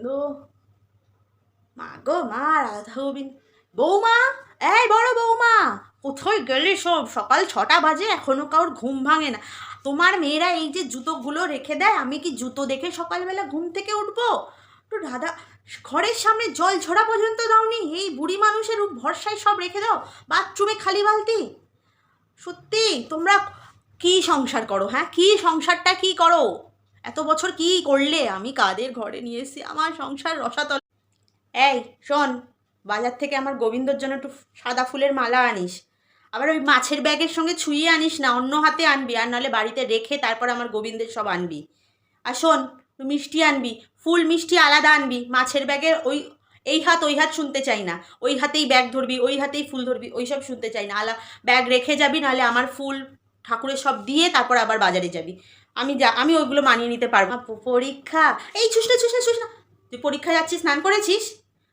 গোবিন্দ মা গো, মা রাধা গোবিন্দ বৌমা, এই বড় বৌমা, কোথায় গেলে সব? সকাল ছটা বাজে, এখনও কারোর ঘুম ভাঙে না। তোমার মেয়েরা এই যে জুতোগুলো রেখে দেয়, আমি কি জুতো দেখে সকালবেলা ঘুম থেকে উঠবো? একটু রাধা, ঘরের সামনে জল ঝরা পর্যন্ত দাওনি, এই বুড়ি মানুষের ভরসায় সব রেখে দাও, বাথরুমে খালি বালতি। সত্যি, তোমরা কি সংসার করো হ্যাঁ? কি সংসারটা কি করো? এত বছর কি করলে? আমি কাদের ঘরে নিয়ে এসেছি? আমার সংসার রসাতল। এই, শোন, বাজার থেকে আমার গোবিন্দর জন্য একটু সাদা ফুলের মালা আনিস। আবার ওই মাছের ব্যাগের সঙ্গে ছুঁয়ে আনিস না, অন্য হাতে আনবি, আর নাহলে বাড়িতে রেখে তারপর আমার গোবিন্দের সব আনবি। আর শোন মিষ্টি আনবি, ফুল মিষ্টি আলাদা আনবি, মাছের ব্যাগের ওই, এই হাত ওই হাত শুনতে চাই না। ওই হাতেই ব্যাগ ধরবি, ওই হাতেই ফুল ধরবি, ওই সব শুনতে চাই না। আলা, ব্যাগ রেখে যাবি, নাহলে আমার ফুল ঠাকুরের সব দিয়ে তারপর আবার বাজারে যাবি। আমি যা, আমি ওইগুলো মানিয়ে নিতে পারব। পরীক্ষা। এই ছুস না ছুস না ছুস না তুই পরীক্ষা যাচ্ছিস, স্নান করেছিস?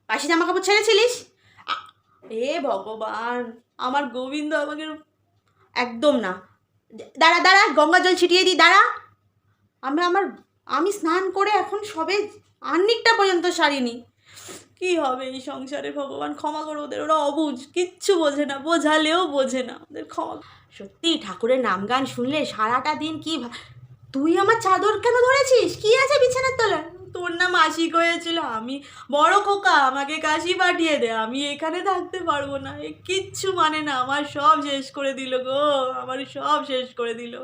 পাশে জামা কাপড় ছেড়েছিলিস? এ ভগবান, আমার গোবিন্দ আমাকে একদম না। দাঁড়া দাঁড়া গঙ্গা জল ছিটিয়ে দিই, দাঁড়া। আমি, আমার, আমি স্নান করে এখন সবে আর্নিকটা পর্যন্ত সারিনি। কি হবে এই সংসারে ভগবান? ক্ষমা করো ওদের, ওরা অবুঝ, কিচ্ছু বোঝে না, বোঝালেও বোঝে না। ওদের ক্ষমা সত্যি ঠাকুরের নাম গান শুনলে সারাটা দিন কি তুই আমার চাদর কেন ধরেছিস? কি আছে বিছানার তলায়? তোর নাম মাসিক হয়েছিল, আমি বড় খোকা, আমাকে কাশি পাঠিয়ে দে, আমি এখানে থাকতে পারব না। এ কিচ্ছু মানে না, আমার সব শেষ করে দিল গো, আমার সব শেষ করে দিল।